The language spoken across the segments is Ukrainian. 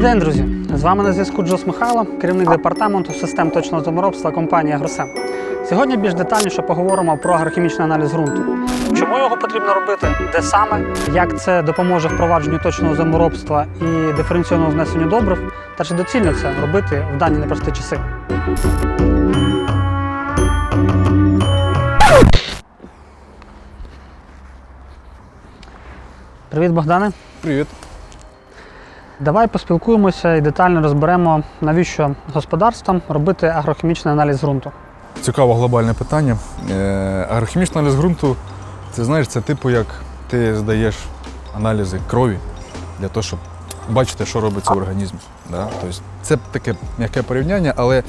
Добрий день, друзі! З вами на зв'язку Джос Михайло, керівник департаменту систем точного землеробства компанії Агросем. Сьогодні більш детальніше поговоримо про агрохімічний аналіз ґрунту. Чому його потрібно робити, де саме, як це допоможе впровадженню точного землеробства і диференційному внесенню добрив, та чи доцільно це робити в дані непрості часи. Привіт, Богдане. Привіт. Давай поспілкуємося і детально розберемо, навіщо господарствам робити агрохімічний аналіз ґрунту. Цікаве глобальне питання. Е, Агрохімічний аналіз ґрунту, це знаєш, це типу як ти здаєш аналізи крові для того, щоб бачити, що робиться в організмі. Да? Тобто це таке м'яке порівняння, але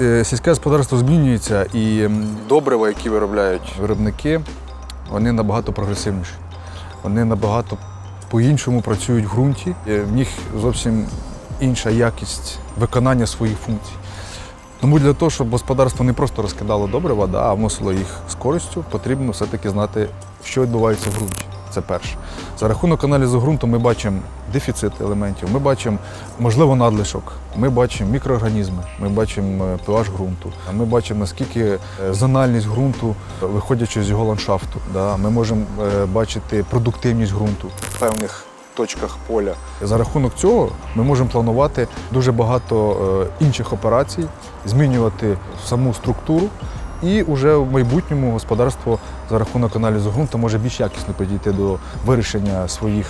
е, сільське господарство змінюється і добрива, які виробляють виробники, вони набагато прогресивніші. Вони набагато по-іншому працюють в ґрунті. Е, В них зовсім інша якість виконання своїх функцій. Тому для того, щоб господарство не просто розкидало добрива, вода, а вносило їх з користю, потрібно все-таки знати, що відбувається в ґрунті. Це перше. За рахунок аналізу ґрунту ми бачимо дефіцит елементів, ми бачимо, можливо, надлишок, ми бачимо мікроорганізми, ми бачимо е, pH ґрунту, ми бачимо, наскільки е, зональність ґрунту, виходячи з його ландшафту. Да. Ми можемо е, бачити продуктивність ґрунту в певних точках поля. За рахунок цього ми можемо планувати дуже багато інших операцій, змінювати саму структуру. І вже в майбутньому господарство за рахунок аналізу ґрунту може більш якісно підійти до вирішення своїх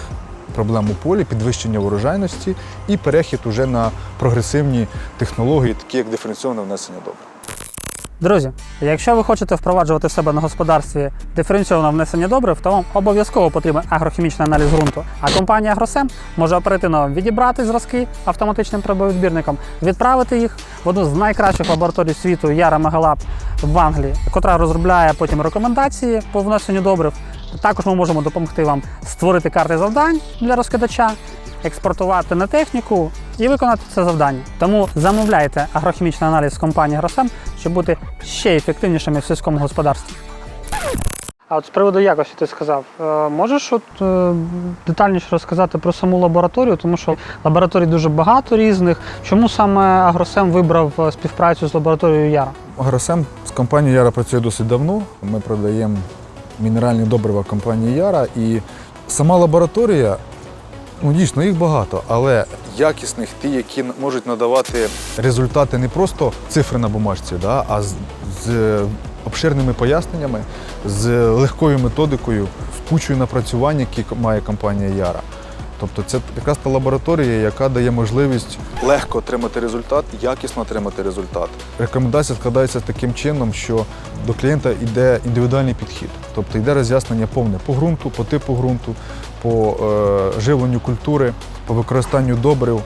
проблем у полі, підвищення урожайності і перехід уже на прогресивні технології, такі як диференційне внесення добрив. Друзі, якщо ви хочете впроваджувати в себе на господарстві диференційоване внесення добрив, то вам обов'язково потрібен агрохімічний аналіз ґрунту. А компанія Агросем може оперативно відібрати зразки автоматичним пробовідбірником, відправити їх в одну з найкращих лабораторій світу Яра Мегалаб в Англії, котра розробляє потім рекомендації по внесенню добрив. Також ми можемо допомогти вам створити карти завдань для розкидача, експортувати на техніку і виконати це завдання. Тому замовляйте агрохімічний аналіз компанії Агросем, щоб бути ще ефективнішими в сільському господарстві. А от з приводу якості ти сказав, е, можеш от е, детальніше розказати про саму лабораторію, тому що лабораторій дуже багато різних. Чому саме Агросем вибрав е, співпрацю з лабораторією Яра? Агросем з компанією Яра працює досить давно. Ми продаємо мінеральні добрива компанії Яра. І сама лабораторія, ну дійсно, їх багато, але якісних ті, які можуть надавати результати не просто цифри на бумажці, да, а з, з обширними поясненнями, з легкою методикою, з кучою напрацювань, які має компанія Яра. Тобто це якраз та лабораторія, яка дає можливість легко отримати результат, якісно отримати результат. Рекомендація складається таким чином, що до клієнта йде індивідуальний підхід, тобто йде роз'яснення повне по ґрунту, по типу ґрунту, по е, живленню культури, по використанню добрив,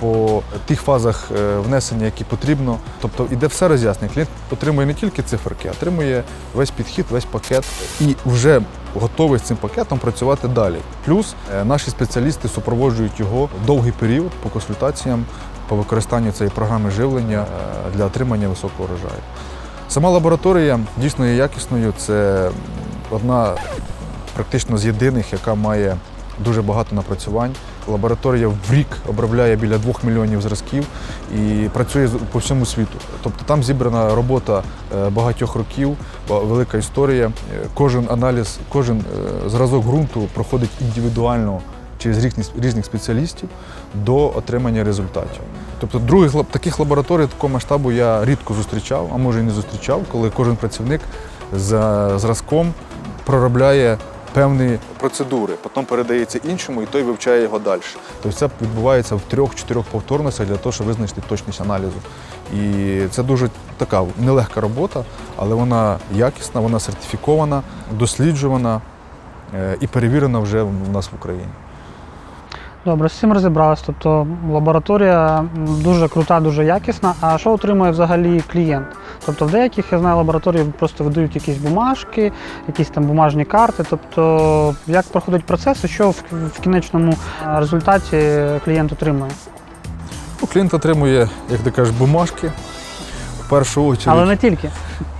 по тих фазах е, внесення, які потрібно. Тобто йде все роз'яснення. Клієнт отримує не тільки циферки, а отримує весь підхід, весь пакет і вже готовий з цим пакетом працювати далі. Плюс е, наші спеціалісти супроводжують його довгий період по консультаціям, по використанню цієї програми живлення для отримання високого врожаю. Сама лабораторія дійсно є якісною. Це одна практично з єдиних, яка має дуже багато напрацювань. Лабораторія в рік обробляє біля 2 мільйонів зразків і працює з- по всьому світу. Тобто там зібрана робота е, багатьох років, велика історія. Е, Кожен аналіз, кожен е, зразок ґрунту проходить індивідуально через різних спеціалістів до отримання результатів. Тобто других таких лабораторій такого масштабу я рідко зустрічав, а може і не зустрічав, коли кожен працівник за зразком проробляє певні процедури, потім передається іншому, і той вивчає його далі. Тобто це відбувається в трьох-чотирьох повторностях для того, щоб визначити точність аналізу. І це дуже така нелегка робота, але вона якісна, вона сертифікована, досліджувана е, і перевірена вже в нас в Україні. Добре, з цим розібралися. Тобто лабораторія дуже крута, дуже якісна. А що отримує взагалі клієнт? Тобто в деяких я знаю лабораторії просто видають якісь бумажки, якісь там бумажні карти. Тобто, як проходить процес і що в, в кінечному е, результаті клієнт отримує? Ну, клієнт отримує, як ти кажеш, бумажки. В першу очередь, Але не тільки.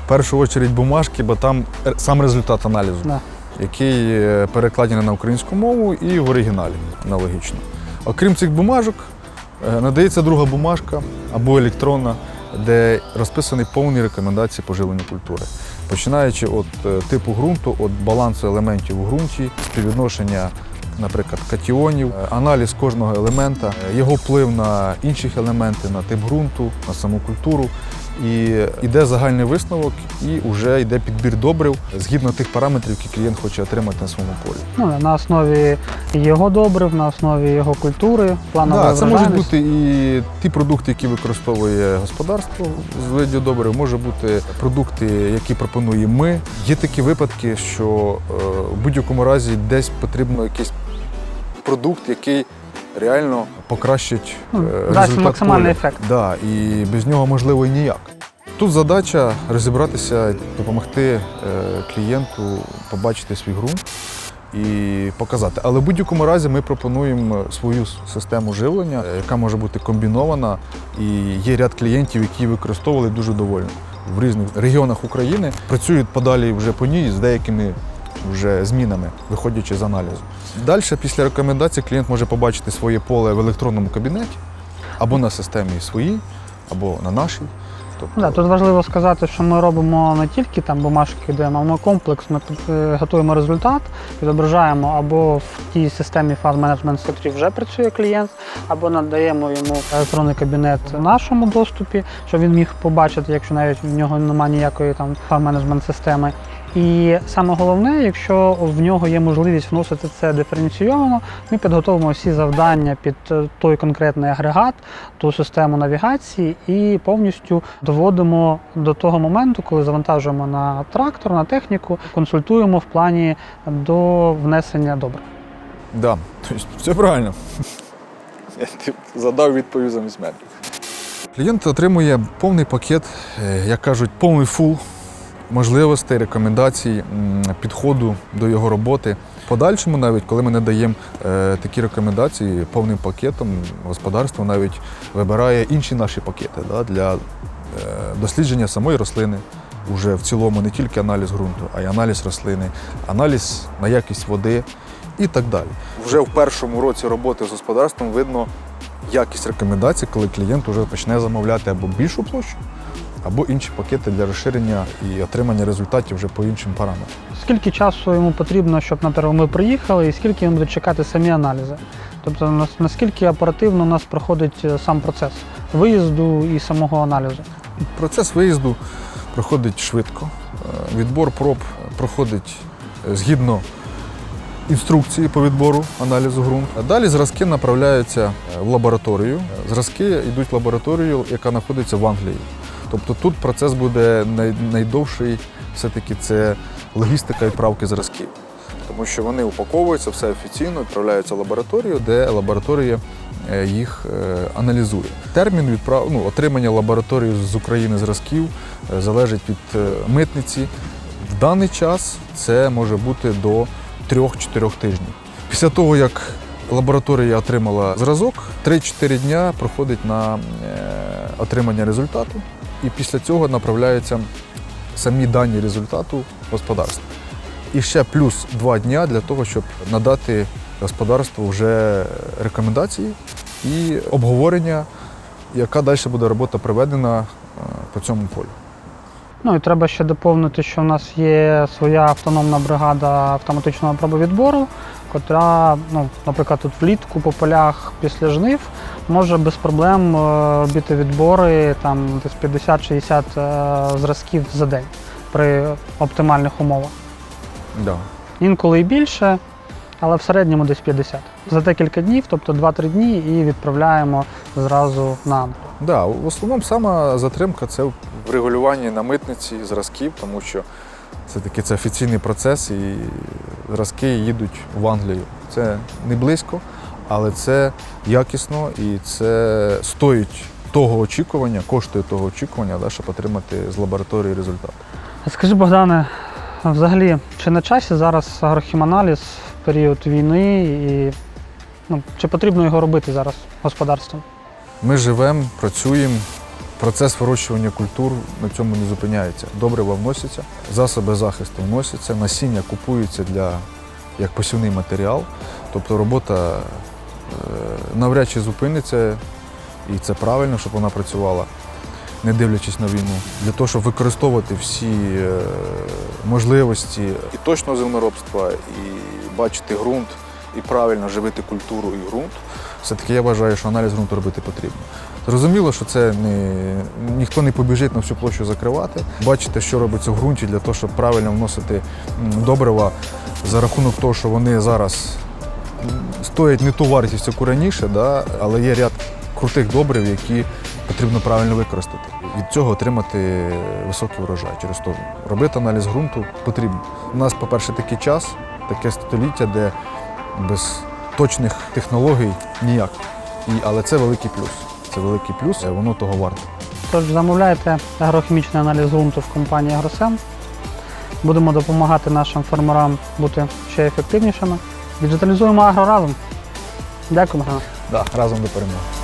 в першу очередь бумажки, бо там сам результат аналізу. Да. який е, перекладений на українську мову і в оригіналі аналогічно. Окрім цих бумажок, Е, Надається друга бумажка або електронна, де розписані повні рекомендації по живленню культури. Починаючи від е, типу ґрунту, від балансу елементів у ґрунті, співвідношення, наприклад, катіонів, е, аналіз кожного елемента, е, його вплив на інші елементи, на тип ґрунту, на саму культуру. І йде загальний висновок, і вже йде підбір добрив згідно тих параметрів, які клієнт хоче отримати на своєму полі. Ну, на основі його добрив, на основі його культури, планової Да, це можуть бути і ті продукти, які використовує господарство з видів добрив, може бути продукти, які пропонуємо ми. Є такі випадки, що е, в будь-якому разі десь потрібно якийсь продукт, який реально покращить Ну, е, дасть результат максимальний поля. ефект. Да, і без нього можливо і ніяк. Тут задача розібратися, допомогти е, клієнту побачити свій ґрунт і показати. Але в будь-якому разі ми пропонуємо свою систему живлення, е, яка може бути комбінована. І є ряд клієнтів, які використовували дуже довольно в різних регіонах України. Працюють подалі вже по ній з деякими вже змінами, виходячи з аналізу. Далі, після рекомендацій, клієнт може побачити своє поле в електронному кабінеті або на системі своїй, або на нашій. Тобто, Да, тут важливо сказати, що ми робимо не тільки там бумажки даємо, а ми комплекс. Ми е, готуємо результат, відображаємо або в тій системі фаз менеджмент, в котрій вже працює клієнт, або надаємо йому електронний кабінет в нашому доступі, щоб він міг побачити, якщо навіть в нього немає ніякої там фаз менеджмент системи. І саме головне, якщо в нього є можливість вносити це диференційовано, ми підготовимо всі завдання під е, той конкретний агрегат, ту систему навігації і повністю доводимо до того моменту, коли завантажуємо на трактор, на техніку, консультуємо в плані до внесення добрив. Да, тобто все правильно. Я ти задав відповідь замість мене. Клієнт отримує повний пакет, е, як кажуть, повний фул можливостей, рекомендацій, підходу до його роботи. Подальшому, навіть коли ми надаємо е, такі рекомендації повним пакетом, господарство навіть вибирає інші наші пакети да, для е, дослідження самої рослини. Уже в цілому не тільки аналіз ґрунту, а й аналіз рослини, аналіз на якість води і так далі. Вже в першому році роботи з господарством видно якість рекомендацій, коли клієнт вже почне замовляти або більшу площу, або інші пакети для розширення і отримання результатів вже по іншим параметрам. Скільки часу йому потрібно, щоб наприклад, ми приїхали, і скільки він буде чекати самі аналізи? Тобто наскільки оперативно у нас проходить е, сам процес виїзду і самого аналізу? Процес виїзду проходить швидко. Е, Відбор проб проходить е, згідно інструкції по відбору аналізу ґрунту. Далі зразки направляються в лабораторію. Зразки йдуть в лабораторію, яка знаходиться в Англії. Тобто тут процес буде най- найдовший, все-таки це логістика відправки зразків. Тому що вони упаковуються все офіційно, відправляються в лабораторію, де лабораторія е, їх е, аналізує. Термін відправ... ну, отримання лабораторії з України зразків е, залежить від митниці. В даний час це може бути до 3-4 тижнів. Після того, як лабораторія отримала зразок, 3-4 дня проходить на отримання результату, і після цього направляються самі дані результату в господарство. І ще плюс 2 дня для того, щоб надати господарству вже рекомендації і обговорення, яка далі буде робота проведена е, по цьому полю. Ну і треба ще доповнити, що в нас є своя автономна бригада автоматичного пробовідбору, котра, ну, наприклад, тут влітку по полях після жнив може без проблем е, робити відбори там десь 50-60 е, зразків за день при оптимальних умовах. Да. Інколи і більше, але в середньому десь 50. За декілька днів, тобто 2-3 дні, і відправляємо зразу на аналіз. Да, в основному сама затримка це в регулюванні на митниці зразків, тому що все-таки це офіційний процес і зразки їдуть в Англію. Це не близько, але це якісно і це стоїть того очікування, коштує того очікування, да, щоб отримати з лабораторії результат. Скажи, Богдане, взагалі, чи на часі зараз агрохіманаліз в період війни і ну, чи потрібно його робити зараз господарством? Ми живемо, працюємо. Процес вирощування культур на цьому не зупиняється. Добрива вносяться, засоби захисту вносяться, насіння купується для, як посівний матеріал. Тобто робота навряд чи зупиниться і це правильно, щоб вона працювала, не дивлячись на війну, для того, щоб використовувати всі е, можливості і точного землеробства, і бачити ґрунт, і правильно живити культуру і ґрунт. Все-таки я вважаю, що аналіз ґрунту робити потрібно. Зрозуміло, що це не ніхто не побіжить на всю площу закривати. Бачите, що робиться в ґрунті для того, щоб правильно вносити добрива за рахунок того, що вони зараз стоять не ту вартість, яку раніше, да, але є ряд крутих добрив, які потрібно правильно використати. Від цього отримати високий урожай. Через то робити аналіз ґрунту потрібно. У нас, по-перше, такий час, таке століття, де без точних технологій ніяк. І, але це великий плюс. Це великий плюс, і воно того варте. Тож замовляйте агрохімічний аналіз ґрунту в компанії Агросем. Будемо допомагати нашим фермерам бути ще ефективнішими. Діджиталізуємо агро разом. Дякую, Михайло. Да, разом до перемоги.